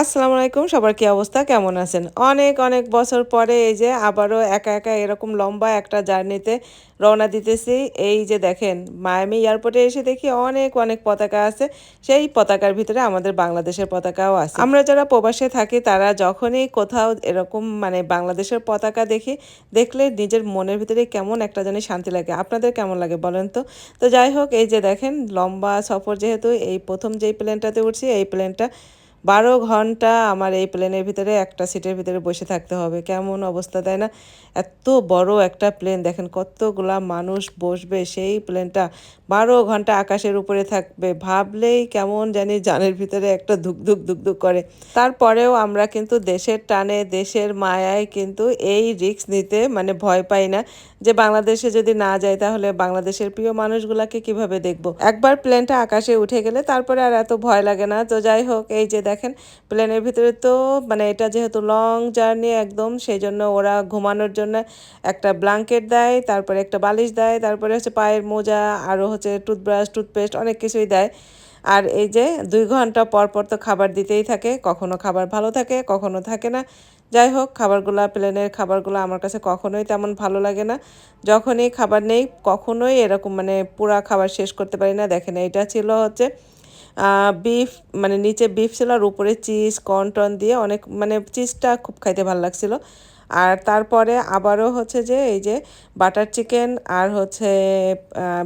আসসালামু আলাইকুম, সবার কি অবস্থা? কেমন আছেন? অনেক অনেক বছর পরে এই যে আবারও একা একা এরকম লম্বা একটা জার্নিতে রওনা দিতেছি। এই যে দেখেন, মায়ামি এয়ারপোর্টে এসে দেখি অনেক অনেক পতাকা আছে। সেই পতাকার ভিতরে আমাদের বাংলাদেশের পতাকাও আছে। আমরা যারা প্রবাসে থাকি, তারা যখনই কোথাও এরকম মানে বাংলাদেশের পতাকা দেখি, দেখলে নিজের মনের ভিতরে কেমন একটা জানি শান্তি লাগে। আপনাদের কেমন লাগে বলেন তো? তো যাই হোক, এই যে দেখেন, লম্বা সফর যেহেতু, এই প্রথম যেই প্লেনটাতে উঠছি, এই প্লেনটা বারো ঘণ্টা আমার এই প্লেনের ভিতরে, একটা সিটের ভিতরে বসে থাকতে হবে। কেমন অবস্থা, তাই না? এত বড় একটা প্লেন, দেখেন কতগুলা মানুষ বসবে সেই প্লেনটা। বারো ঘণ্টা আকাশের উপরে থাকবে, ভাবলেই কেমন জানি জানের ভিতরে একটা ধুক ধুক ধুক ধুক করে। তারপরেও আমরা কিন্তু দেশের টানে, দেশের মায়ায় কিন্তু এই রিস্ক নিতে মানে ভয় পাই না। যে বাংলাদেশে যদি না যাই তাহলে বাংলাদেশের প্রিয় মানুষগুলাকে কীভাবে দেখব? একবার প্লেনটা আকাশে উঠে গেলে তারপরে আর এত ভয় লাগে না। তো যাই হোক, এই যে দেখেন, প্লেনের ভিতরে তো মানে এটা যেহেতু লং জার্নি একদম সেই জন্য ওরা ঘুমানোর জন্য একটা ব্ল্যাঙ্কেট দেয়, তারপরে একটা বালিশ দেয়, তারপরে হচ্ছে পায়ের মোজা আরও হচ্ছে টুথব্রাশ টুথপেস্ট অনেক কিছুই দেয়। আর এই যে দুই ঘণ্টা পর পর তো খাবার দিতেই থাকে, কখনো খাবার ভালো থাকে, কখনো থাকে না। যাই হোক, খাবারগুলো, প্লেনের খাবারগুলো আমার কাছে কখনোই তেমন ভালো লাগে না। যখনই খাবার নেই, কখনোই এরকম মানে পুরা খাবার শেষ করতে পারি না। দেখেন এটা ছিল হচ্ছে বিফ মানে নিচে বিফ ছিল আর উপরে চিজ কর্ন টন দিয়ে অনেক মানে চিজটা খুব খাইতে ভালো লাগছিল। আর তারপরে আবারও হচ্ছে যে এই যে বাটার চিকেন আর হচ্ছে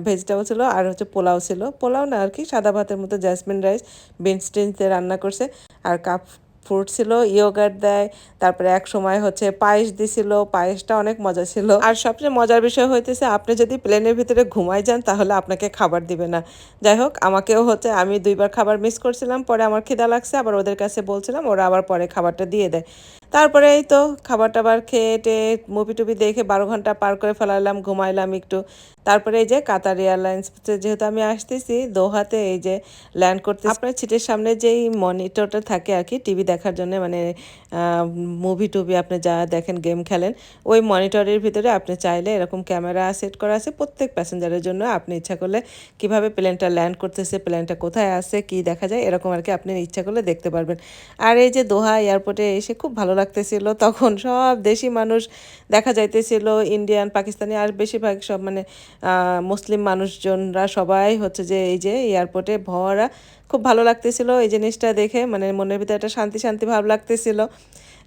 ভেজিটেবল ছিল আর হচ্ছে পোলাও ছিল। পোলাও না আর কি, সাদা ভাতের মতো জ্যাসমিন রাইস বিনস টিনস রান্না করছে। আর কাপ ফ্রুট ছিল ইয়োগার্ট দেয়, তারপরে এক সময় হচ্ছে পায়েস দিছিল, পায়েসটা অনেক মজা ছিল। আর সবচেয়ে মজার বিষয় হইতেছে, আপনি যদি প্লেনের ভিতরে ঘুমাই যান, তাহলে আপনাকে খাবার দিবে না। যাই হোক, আমাকেও হচ্ছে, আমি দুইবার খাবার মিস করছিলাম, পরে আমার খিদা লাগছে, আবার ওদের কাছে বলছিলাম, ওরা আবার পরে খাবারটা দিয়ে দেয়। তারপরে এই তো খাবার টাবার খেয়ে টেয়ে মুভি টুভি দেখে বারো ঘণ্টা পার করে ফেলালাম, ঘুমাইলাম একটু। তারপরে এই যে কাতার এয়ারলাইন্স যেহেতু আমি আসতেছি, দোহাতে এই যে ল্যান্ড করতে আপনার ছিটের সামনে যেই মনিটরটা থাকে আর কি টিভি দেখার জন্য মানে মুভি টুভি আপনি যা দেখেন গেম খেলেন, ওই মনিটরের ভিতরে আপনি চাইলে এরকম ক্যামেরা সেট করা আছে প্রত্যেক প্যাসেঞ্জারের জন্য। আপনি ইচ্ছা করলে কীভাবে প্লেনটা ল্যান্ড করতেছে প্লেনটা কোথায় আছে, কি দেখা যায়, এরকম আর কি আপনি ইচ্ছা করলে দেখতে পারবেন। আর এই যে দোহা এয়ারপোর্টে এসে খুব ভালো লাগতেছিল, তখন সব দেশি মানুষ দেখা যাইতেছিল ইন্ডিয়ান পাকিস্তানি আর বেশিরভাগ সব মানে মুসলিম মানুষজনরা সবাই হচ্ছে যে এই যে এয়ারপোর্টে ভরা খুব ভালো লাগতেছিল এই জিনিসটা দেখে মানে মনের ভিতরে একটা শান্তি শান্তি ভাব লাগতেছিল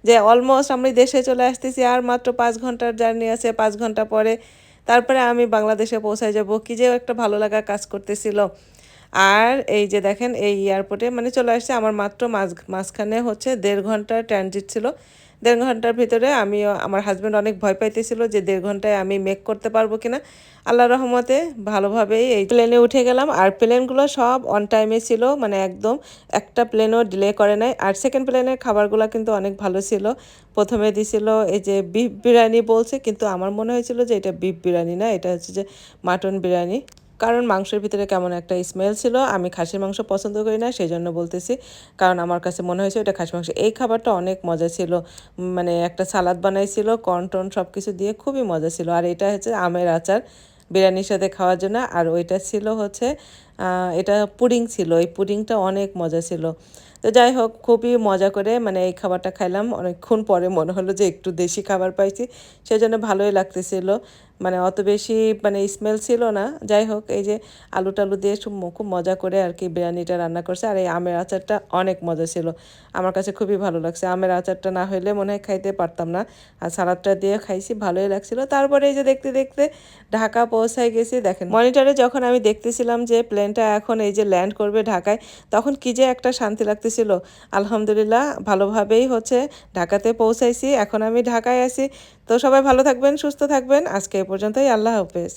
যে অলমোস্ট আমি দেশে চলে আসতেছি আর মাত্র পাঁচ ঘণ্টার জার্নি আছে, পাঁচ ঘণ্টা পরে তারপরে আমি বাংলাদেশে পৌঁছায় যাব। কি যে একটা ভালো লাগা কাজ করতেছিল। আর এই যে দেখেন, এই এয়ারপোর্টে মানে চলে আসছে আমার মাত্র মাঝ, মাঝখানে হচ্ছে দেড় ঘণ্টার ট্রানজিট ছিল। দেড় ঘণ্টার ভিতরে আমি, আমার হাজব্যান্ড অনেক ভয় পাইতেছিল যে দেড় ঘন্টায় আমি মেক করতে পারব কিনা। আল্লাহ রহমতে ভালোভাবেই এই প্লেনে উঠে গেলাম। আর প্লেনগুলো সব অন টাইমে ছিল মানে একদম একটা প্লেনও ডিলে করে নাই। আর সেকেন্ড প্লেনের খাবারগুলো কিন্তু অনেক ভালো ছিল। প্রথমে দিছিল এই যে বিফ বিরিয়ানি বলছে, কিন্তু আমার মনে হয়েছিল যে এটা বিফ বিরিয়ানি না, এটা হচ্ছে যে মাটন বিরিয়ানি। কারণ মাংসের ভিতরে কেমন একটা স্মেল ছিল, আমি খাসির মাংস পছন্দ করি না সেই জন্য বলতেছি। কারণ আমার কাছে মনে হয়েছে এটা খাসি মাংস। এই খাবারটা অনেক মজা ছিল মানে একটা সালাদ বানাইছিল কর্নটন সব কিছু দিয়ে খুবই মজা ছিল। আর এটা হচ্ছে আমের আচার, বিরিয়ানির সাথে খাওয়ার জন্য। আর ওইটা ছিল হচ্ছে এটা পুডিং ছিল। এই পুডিংটা অনেক মজা ছিল। তো যাই হোক, খুবই মজা করে মানে এই খাবারটা খাইলাম। অনেকক্ষণ পরে মনে হলো যে একটু দেশি খাবার পাইছি। সেজন্য ভালোই লাগতেছিল। মানে অত বেশি মানে স্মেল ছিল না। যাই হোক, এই যে আলু টালু দিয়ে খুব খুব মজা করে আর কি বিরিয়ানিটা রান্না করছে। আর এই আমের আচারটা অনেক মজা ছিল। আমার কাছে খুবই ভালো লাগছে। আমের আচারটা না হলে মনে হয় খাইতে পারতাম না। আর সালাদটা দিয়ে খাইছি, ভালোই লাগছিল। তারপরে এই যে দেখতে দেখতে ঢাকা পৌঁছায় গেছি। দেখেন, মনিটরে যখন আমি দেখতেছিলাম যে প্লেনটা এখন এই যে ল্যান্ড করবে ঢাকায়, তখন কি যে একটা শান্তি লাগতেছিল। আলহামদুলিল্লাহ, ভালোভাবেই হচ্ছে ঢাকাতে পৌঁছাইছি, এখন আমি ঢাকায় আছি। তো সবাই ভালো থাকবেন, সুস্থ থাকবেন। আজকে এ পর্যন্তই, আল্লাহ হাফেজ।